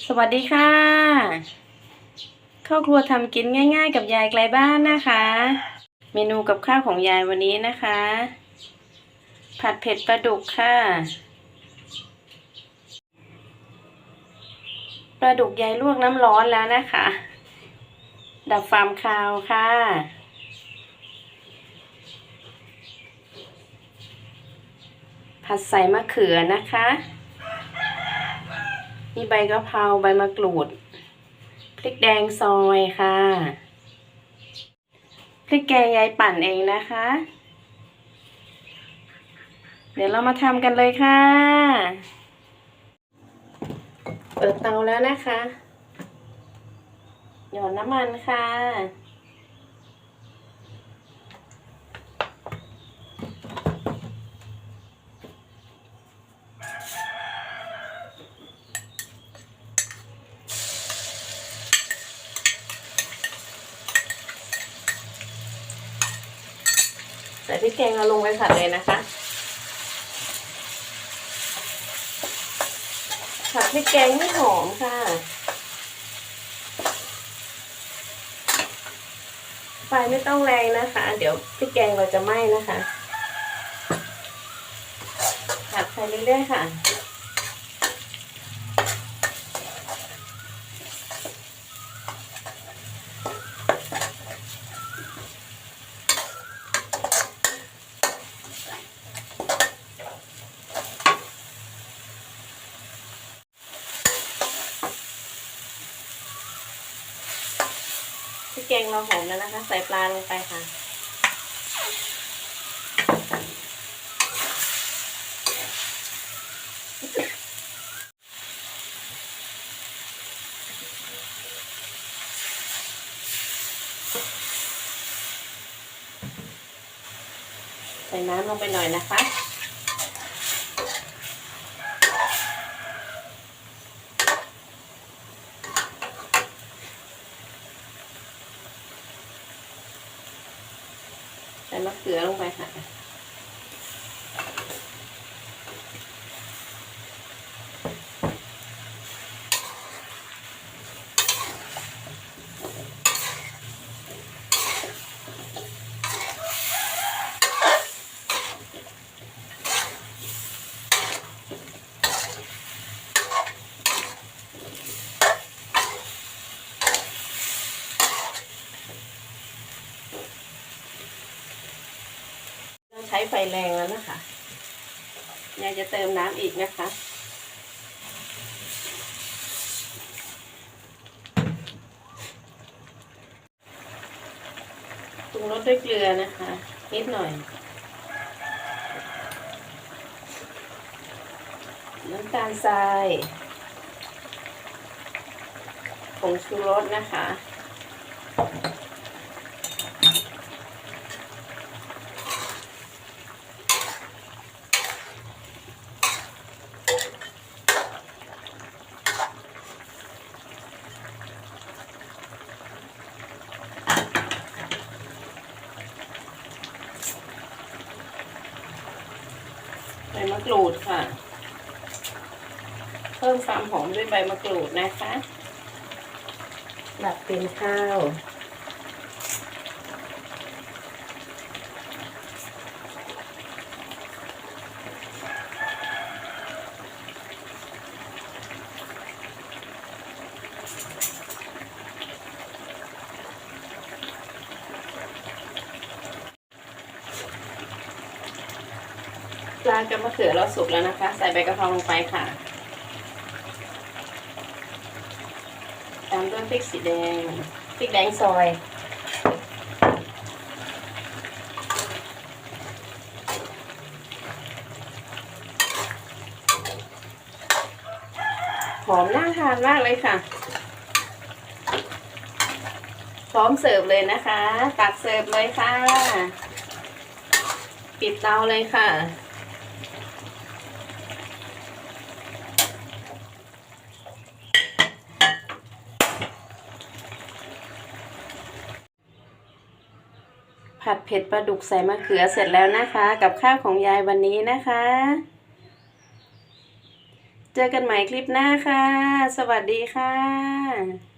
สวัสดีค่ะเข้าครัวทำกินง่าย ๆ กับยายไกลบ้านนะคะ เมนูกับข้าวของยายวันนี้นะคะ ผัดเผ็ดปลาดุกค่ะปลาดุกยายลวกน้ำร้อนแล้วนะคะ ดับความคาวค่ะ ผัดใส่มะเขือนะคะ มีใบกะเพราใบมะกรูด พริกแดงซอยค่ะ พริกแกงยายปั่นเองนะคะ เดี๋ยวเรามาทำกันเลยค่ะ เปิดเตาแล้วนะคะ หยอดน้ำมันค่ะ ใส่พริกแกงเราลงไปผัดเลยนะคะผัดพริกแกงให้หอมค่ะ ไฟไม่ต้องแรงนะคะ เดี๋ยวพริกแกงเราจะไหม้นะคะผัดไปเรื่อยๆค่ะ พริกแกงเราหอมแล้วนะคะ ใส่ปลาลงไปค่ะ ใส่น้ำลงไปหน่อยนะคะ ใส่มะเขือลงไปค่ะ ช้ไฟแรงแล้วนะคะยายจะเติมน้ำอีกนะคะ ปรุงรสด้วยเกลือนะคะ นิดหน่อย น้ำตาลทรายผงชูรสนะคะ ใบมะกรูดค่ะ เพิ่มความหอมด้วยใบมะกรูดนะคะ หลับเป็นข้าว ปลากับมะเขือเราสุกแล้วนะคะ ใส่ใบกะเพราลงไปค่ะ ตามด้วยพริกสีแดงพริกแดงซอยหอมน่าทานมากเลยค่ะ พร้อมเสิร์ฟเลยนะคะ ตักเสิร์ฟเลยค่ะ ปิดเตาเลยค่ะ ผัดเผ็ดปลาดุกใส่มะเขือเสร็จแล้วนะคะ กับข้าวของยายวันนี้นะคะ เจอกันใหม่คลิปหน้าค่ะ สวัสดีค่ะ